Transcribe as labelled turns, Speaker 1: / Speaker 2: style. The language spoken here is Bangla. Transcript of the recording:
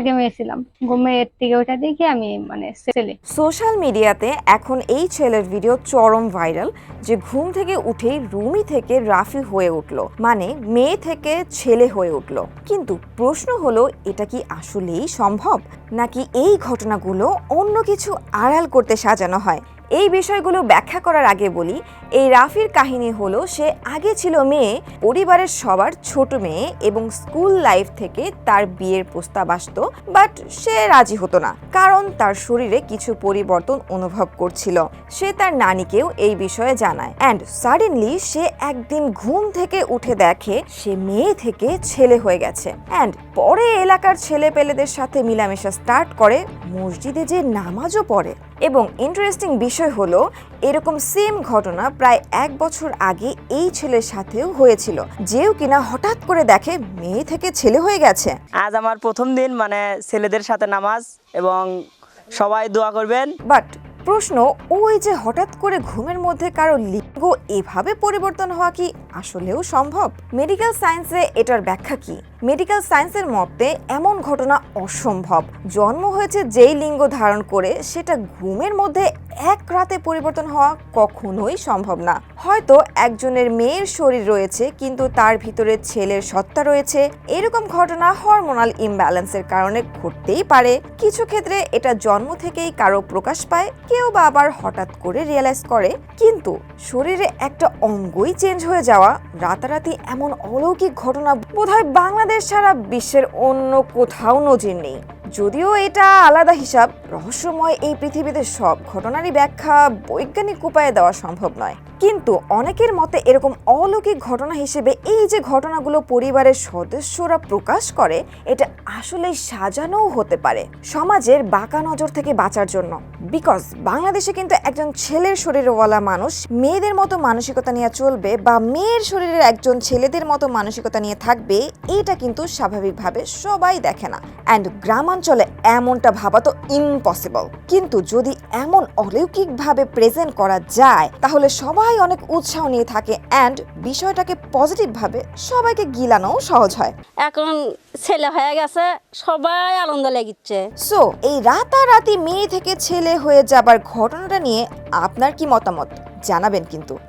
Speaker 1: আগে মেয়ে ছিলাম থেকে ওটা দেখে আমি মানে ছেলে।
Speaker 2: সোশ্যাল মিডিয়াতে এখন এই ছেলের ভিডিও চরম ভাইরাল, যে ঘুম থেকে উঠেই রুমি থেকে রাফি হয়ে উঠল মানে মেয়ে থেকে ছেলে হয়ে উঠল। কিন্তু প্রশ্ন হলো, এটা কি আসলেই সম্ভব? নাকি এই ঘটনাগুলো অন্য কিছু আড়াল করতে সাজানো হয়? এই বিষয়গুলো ব্যাখ্যা করার আগে বলি, এই রাফির কাহিনী হলো, সে আগে ছিল মেয়ে, পরিবারের সবার ছোট মেয়ে এবং স্কুল লাইফ থেকে তার বিয়ের প্রস্তাব আসতো, বাট সে রাজি হতো না, কারণ তার শরীরে কিছু পরিবর্তন অনুভব করছিল। সে তার নানিকেও এই বিষয়ে জানায়। অ্যান্ড সাডেনলি সে একদিন ঘুম থেকে উঠে দেখে সে মেয়ে থেকে ছেলে হয়ে গেছে। অ্যান্ড পরে এলাকার ছেলে পেলেদের সাথে মিলামেশা স্টার্ট করে, মসজিদে যে নামাজও পড়ে। এবং ইন্টারেস্টিং বিষয় হলো এরকম সেম ঘটনা প্রায় এক বছর আগে এই ছেলের সাথেও হয়েছিল। যেও কিনা হঠাৎ করে দেখে মেয়ে থেকে ছেলে হয়ে গেছে।
Speaker 3: আজ আমার প্রথম দিন মানে ছেলেদের সাথে নামাজ এবং সবাই দোয়া করবেন।
Speaker 2: বাট প্রশ্ন ওই যে হঠাৎ করে ঘুমের মধ্যে কারও লিঙ্গ এভাবে পরিবর্তন হওয়া কি আসলেও সম্ভব? মেডিকেল সায়েন্সে এটার ব্যাখ্যা কি? মেডিকেল সায়েন্সের মতে, এমন ঘটনা অসম্ভব। জন্ম হয়েছে যেই লিঙ্গ ধারণ করে, সেটা ঘুমের মধ্যে এক রাতে পরিবর্তন হওয়া কখনোই সম্ভব না। হয়তো একজনের মেয়ের শরীর রয়েছে, কিন্তু তার ভিতরে ছেলের সত্তা রয়েছে। এরকম ঘটনা হরমোনাল ইমব্যালেন্সের কারণে ঘটতেই পারে। কিছু ক্ষেত্রে এটা জন্ম থেকেই কারও প্রকাশ পায়, কেউ বা আবার হঠাৎ করে রিয়েলাইজ করে। কিন্তু শরীরে একটা অঙ্গই চেঞ্জ হয়ে যাওয়া, রাতারাতি এমন অলৌকিক ঘটনা বোধহয় বাংলাদেশ ছাড়া বিশ্বের অন্য কোথাও নজির নেই। যদিও এটা আলাদা হিসাব, রহস্যময় এই পৃথিবীতে সব ঘটনারই ব্যাখ্যা বৈজ্ঞানিক উপায়ে দেওয়া সম্ভব নয়। কিন্তু অনেকের মতে এরকম অলৌকিক ঘটনা হিসেবে এই যে ঘটনাগুলো পরিবারের সদস্যরা প্রকাশ করে, এটা আসলে সাজানোও হতে পারে সমাজের বাঁকা নজর থেকে বাঁচার জন্য। বিকজ বাংলাদেশে কিন্তু একজন ছেলের শরীরওয়ালা মানুষ মেয়েদের মতো মানসিকতা নিয়ে চলবে বা মেয়ের শরীরের একজন ছেলেদের মতো মানসিকতা নিয়ে থাকবে, এটা কিন্তু স্বাভাবিকভাবে সবাই দেখে না। অ্যান্ড গ্রামাঞ্চলে এমনটা ভাবা তো ইম্পসিবল কিন্তু যদি এমন অলৌকিকভাবে প্রেজেন্ট করা যায়, তাহলে সবাই অনেক উৎসাহ নিয়ে থাকে অ্যান্ড বিষয়টাকে পজিটিভভাবে সবাইকে গিলানোও সহজ হয়।
Speaker 4: এখন ছেলে হয়ে গেছে সবাই আনন্দ লেগেছে
Speaker 2: সো এই রাতারাতি মেয়ে থেকে ছেলে হয়ে যাবার ঘটনাটা নিয়ে আপনার কি মতামত? জানাবেন কিন্তু।